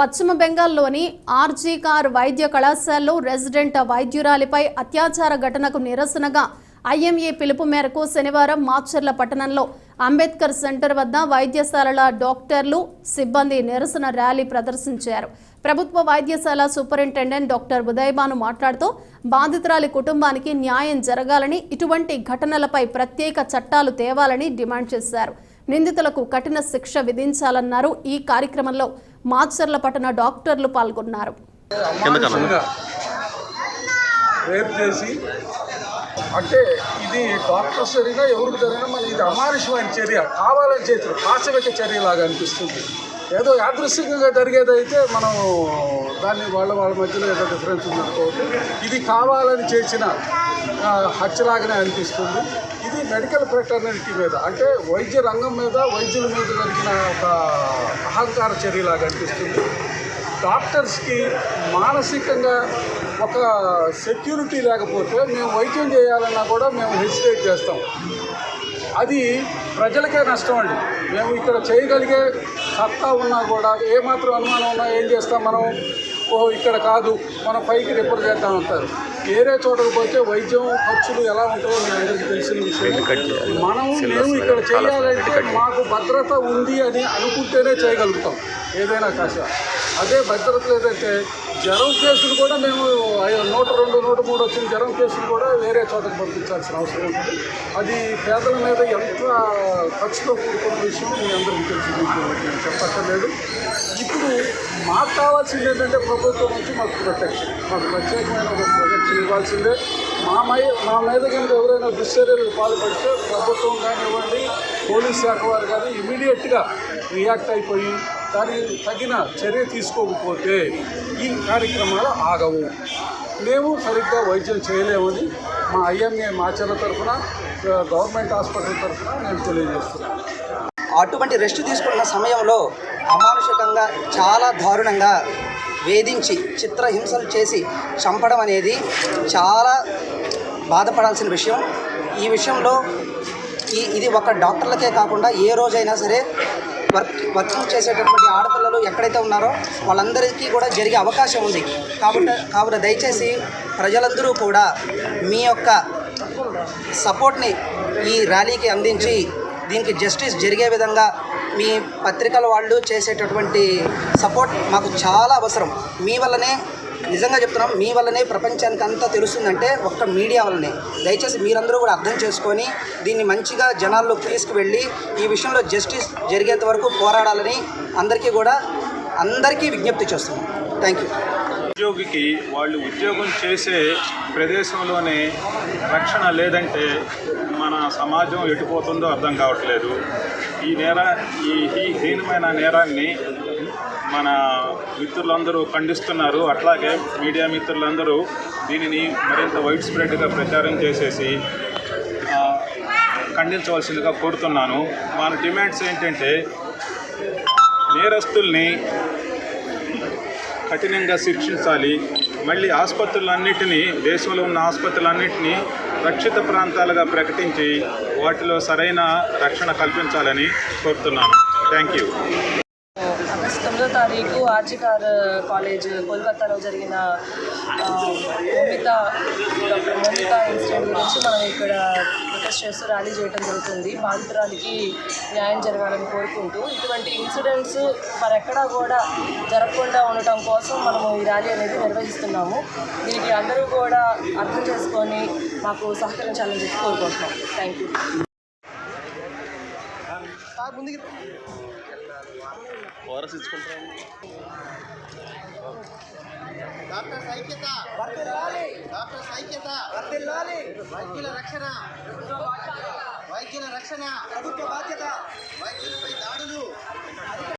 పశ్చిమ బెంగాల్లోని RG car వైద్య కళాశాలలో రెసిడెంట్ వైద్యురాలిపై అత్యాచార ఘటనకు నిరసనగా ఐఎంఏ పిలుపు మేరకు శనివారం మాచర్ల పట్టణంలో అంబేద్కర్ సెంటర్ వద్ద వైద్యశాలల డాక్టర్లు సిబ్బంది నిరసన ర్యాలీ ప్రదర్శించారు. ప్రభుత్వ వైద్యశాల సూపరింటెండెంట్ డాక్టర్ ఉదయభాను మాట్లాడుతూ బాధితురాలి కుటుంబానికి న్యాయం జరగాలని ఇటువంటి ఘటనలపై ప్రత్యేక చట్టాలు తేవాలని డిమాండ్ చేశారు. నిందితులకు కఠిన శిక్ష విధించాలన్నారు. ఈ కార్యక్రమంలో మాచర్ల పట్టణ డాక్టర్లు పాల్గొన్నారు. అంటే ఇది డాక్టర్స్ జరిగినా ఎవరికి జరిగినా మన ఇది అమానుషమైన చర్య కావాలని చేసిన పాశవిక చర్యలాగా అనిపిస్తుంది. ఏదో యాదృశ్చికంగా జరిగేదైతే మనం దాన్ని వాళ్ళ వాళ్ళ మధ్యలో ఏదో డిఫరెన్స్ ఉందనుకోవచ్చు. ఇది కావాలని చేసిన హత్యలాగానే అనిపిస్తుంది. మెడికల్ ఫ్రెటర్నిటీ మీద అంటే వైద్య రంగం మీద వైద్యుల మీద జరిగిన ఒక అహంకార చర్యలాగా అనిపిస్తుంది డాక్టర్స్కి మానసికంగా ఒక సెక్యూరిటీ లేకపోతే మేము వైద్యం చేయాలన్నా కూడా మేము హెసిటేట్ చేస్తాం. అది ప్రజలకే నష్టం అండి. మేము ఇక్కడ చేయగలిగే సత్తా ఉన్నా కూడా ఏమాత్రం అనుమానం ఉన్నా ఏం చేస్తాం మనం? ఓ ఇక్కడ కాదు. మనం పైకి రిపేర్ చేద్దాం అంటారు. వేరే చోటకు పోతే వైద్యం ఖర్చులు ఎలా ఉంటాయో మీ అందరికీ తెలిసిన విషయం మనం మేము ఇక్కడ చేయాలంటే మాకు భద్రత ఉంది అని అనుకుంటేనే చేయగలుగుతాం. ఏదైనా కాశ అదే భద్రత లేదంటే జ్వరం కేసులు కూడా మేము నూట రెండు నూట మూడు వచ్చిన జ్వరం కేసులు కూడా వేరే చోటకు పంపించాల్సిన అవసరం ఉంటుంది. అది పేదల మీద ఎంత ఖర్చుతో కూడుకున్న విషయం మీ అందరికీ తెలుసు మీకు నేను చెప్పక్కర్లేదు. ఇప్పుడు మాకు కావాల్సింది ఏంటంటే ప్రభుత్వం నుంచి మాకు ప్రొటెక్షన్ మాకు ప్రత్యేకమైన ఒక ప్రొటెక్షన్ ఇవ్వాల్సిందే. మా మై మా మీద కనుక ఎవరైనా దుశ్చర్యలు పాల్పడితే ప్రభుత్వం కానివ్వండి పోలీస్ శాఖ వారు కానీ ఇమీడియట్గా రియాక్ట్ అయిపోయి దానికి తగిన చర్య తీసుకోకపోతే ఈ కార్యక్రమాలు ఆగవు. మేము సరిగ్గా వైద్యం చేయలేమని మా ఐఎంఏ మాచర్ల తరఫున గవర్నమెంట్ హాస్పిటల్ తరఫున నేను తెలియజేస్తున్నాను. అటువంటి రెస్ట్ తీసుకున్న సమయంలో అమానుషికంగా చాలా దారుణంగా వేధించి చిత్రహింసలు చేసి చంపడం అనేది చాలా బాధపడాల్సిన విషయం. ఈ విషయంలో ఈ ఇది ఒక డాక్టర్లకే కాకుండా ఏ రోజైనా సరే వర్క్ చేసేటటువంటి ఆడపిల్లలు ఎక్కడైతే ఉన్నారో వాళ్ళందరికీ కూడా జరిగే అవకాశం ఉంది. కాబట్టి కావున దయచేసి ప్రజలందరూ కూడా మీ యొక్క సపోర్ట్ని ఈ ర్యాలీకి అందించి దీనికి జస్టిస్ జరిగే విధంగా మీ పత్రికల వాళ్ళు చేసేటటువంటి సపోర్ట్ మాకు చాలా అవసరం. మీ వల్లనే నిజంగా చెప్తున్నాం మీ వల్లనే ప్రపంచానికి అంతా తెలుస్తుందంటే ఒక్క మీడియా వల్లనే. దయచేసి మీరందరూ కూడా అర్థం చేసుకొని దీన్ని మంచిగా జనాల్లోకి తీసుకువెళ్ళి ఈ విషయంలో జస్టిస్ జరిగేంత వరకు పోరాడాలని అందరికీ కూడా అందరికీ విజ్ఞప్తి చేస్తున్నాం. థ్యాంక్ యూ ఉద్యోగికి వాళ్ళు ఉద్యోగం చేసే ప్రదేశంలోనే రక్షణ లేదంటే మన సమాజం ఎటుపోతుందో అర్థం కావట్లేదు. ఈ నేర ఈ ఈ హీనమైన నేరాన్ని మన మిత్రులందరూ ఖండిస్తున్నారు. అట్లాగే మీడియా మిత్రులందరూ దీనిని మరింత వైడ్ స్ప్రెడ్గా ప్రచారం చేసేసి ఖండించవలసిందిగా కోరుతున్నాను. మన డిమాండ్స్ ఏంటంటే నేరస్తుల్ని కఠినంగా శిక్షించాలి. మళ్ళీ ఆసుపత్రులన్నిటినీ దేశంలో ఉన్న ఆసుపత్రులన్నింటినీ రక్షిత ప్రాంతాలుగా ప్రకటించి వాటిలో సరైన రక్షణ కల్పించాలని కోరుతున్నాను. Thank you. తారీఖు ఆర్జికార్ కాలేజ్ కోల్కతాలో జరిగిన మమిత మోమిత డాక్టర్ ఇన్సిడెంట్ గురించి మనం ఇక్కడ ప్రొటెస్ట్ చేస్తూ ర్యాలీ చేయడం జరుగుతుంది. బాధితురాలికి న్యాయం జరగాలని కోరుకుంటూ ఇటువంటి ఇన్సిడెంట్స్ మరెక్కడా కూడా జరగకుండా ఉండటం కోసం మనము ఈ ర్యాలీ అనేది నిర్వహిస్తున్నాము. దీనికి అందరూ కూడా అర్థం చేసుకొని మాకు సహకరించాలని చెప్పి కోరుకుంటున్నాం. థ్యాంక్ యూ డాక్టర్ సైక్యత. డాక్టర్ సైక్యత. వైద్యుల రక్షణ. వైద్యుల రక్షణ. ప్రభుత్వ బాధ్యత. వైద్యులపై దాడులు.